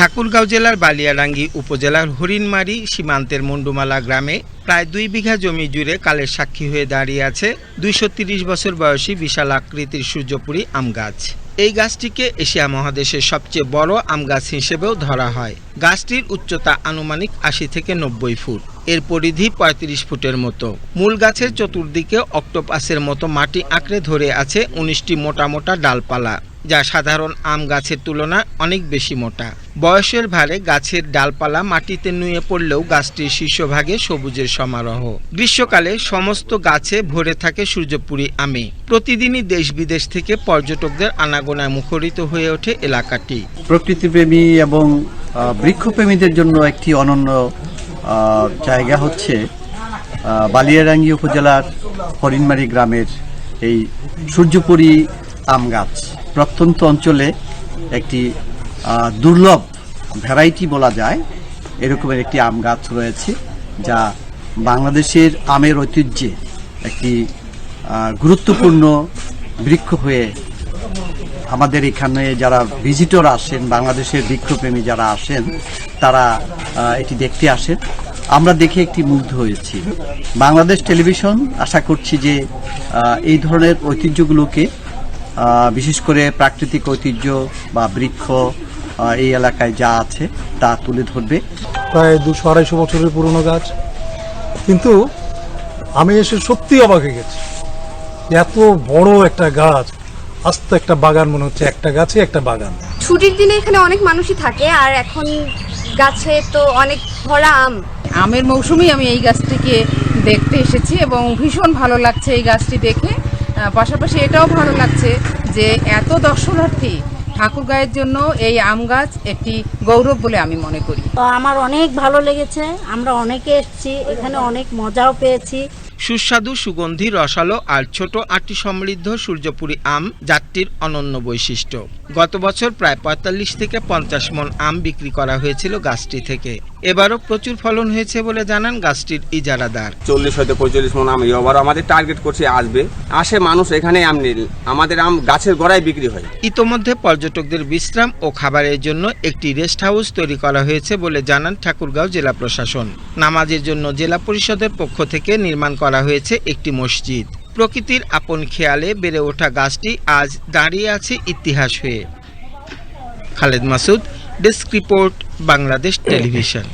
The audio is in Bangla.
ঠাকুরগাঁও জেলার বালিয়াডাঙ্গি উপজেলার হরিণমারি সীমান্তের মুন্ডুমালা গ্রামে প্রায় দুই বিঘা জমি জুড়ে কালের সাক্ষী হয়ে দাঁড়িয়ে আছে দুইশো বছর বয়সী বিশাল আকৃতির সূর্যপুরী আম গাছ। এই গাছটিকে এশিয়া মহাদেশের সবচেয়ে বড় আম গাছ হিসেবেও ধরা হয়। গাছটির উচ্চতা আনুমানিক আশি থেকে নব্বই ফুট। এর পরিধি পঁয়ত্রিশ ফুটের মতো। মূল গাছের চতুর্দিকে অক্টোপাসের মতো মাটি আঁকড়ে ধরে আছে উনিশটি মোটা মোটা ডালপালা। যা সাধারণ আম গাছের তুলনায় অনেক বেশি মোটা। বয়সের ভারে গাছের ডালপালা মাটিতে নুয়ে পড়লেও গাছটির শীর্ষভাগে সবুজের সমারোহ। গ্রীষ্মকালে সমস্ত গাছে ভরে থাকে সূর্যপুরী আমে। প্রতিদিনই দেশ বিদেশ থেকে পর্যটকদের আনাগোনায় মুখরিত হয়ে ওঠে এলাকাটি। প্রকৃতিপ্রেমী এবং বৃক্ষপ্রেমীদের জন্য একটি অনন্য জায়গা হচ্ছে বালিয়ারাঙ্গি উপজেলার হরিণমারি গ্রামের এই সূর্যপুরী আম গাছ। প্রত্যন্ত অঞ্চলে একটি দুর্লভ ভ্যারাইটি বলা যায়। এরকমের একটি আম গাছ রয়েছে, যা বাংলাদেশের আমের ঐতিহ্যে একটি গুরুত্বপূর্ণ বৃক্ষ হয়ে আমাদের এখানে যারা ভিজিটর আসেন, বাংলাদেশের বৃক্ষপ্রেমী যারা আসেন, তারা এটি দেখতে আসেন। আমরা দেখে একটি মুগ্ধ হয়েছি। বাংলাদেশ টেলিভিশন আশা করছি যে এই ধরনের ঐতিহ্যগুলোকে বিশেষ করে প্রাকৃতিক ঐতিহ্য বা বৃক্ষ এই এলাকায় যা আছে তা তুলে ধরবে। প্রায় দুশো আড়াইশো বছরের পুরনো গাছ। কিন্তু আমি এসে সত্যি অবাক হয়ে গেছি এত বড় একটা গাছ আস্ত একটা বাগান মনে হচ্ছে একটা গাছে একটা বাগান। ছুটির দিনে এখানে অনেক মানুষই থাকে আর এখন গাছে তো অনেক ভরা আম। আমের মৌসুমেই আমি এই গাছটিকে দেখতে এসেছি এবং ভীষণ ভালো লাগছে এই গাছটি দেখে। পাশাপাশি এটাও ভালো লাগছে যে এত দর্শনার্থী ঠাকুরগাঁয়ের জন্য এই আম গাছ একটি গৌরব বলে আমি মনে করি। তো আমার অনেক ভালো লেগেছে আমরা অনেকে এসেছি এখানে অনেক মজাও পেয়েছি। সুস্বাদু সুগন্ধি রসালো আর ছোট আটি সমৃদ্ধ সূর্যপুরী আম জাতটির অনন্য বৈশিষ্ট্য। গত বছর প্রায় পঁয়তাল্লিশ থেকে পঞ্চাশ মন আম বিক্রি করা হয়েছিল গাছটি থেকে। এবারও প্রচুর ফলন হয়েছে বলে জানান গাছটির ইজারাদার। চল্লিশ হয়তো পঁয়তাল্লিশ মন আম এবার আমাদের টার্গেট করছে আসবে। আসে মানুষ এখানে আম নিল আমাদের আম গাছের গোড়ায় বিক্রি হয়। ইতোমধ্যে পর্যটকদের বিশ্রাম ও খাবারের জন্য একটি রেস্ট হাউস তৈরি করা হয়েছে বলে জানান ঠাকুরগাঁও জেলা প্রশাসন। নামাজের জন্য জেলা পরিষদের পক্ষ থেকে নির্মাণ করা হয়েছে একটি মসজিদ। প্রকৃতির আপন খেয়ালে বেড়ে ওঠা গাছটি আজ দাঁড়িয়ে আছে ইতিহাস হয়ে। Khaled Masud, desk report, Bangladesh television.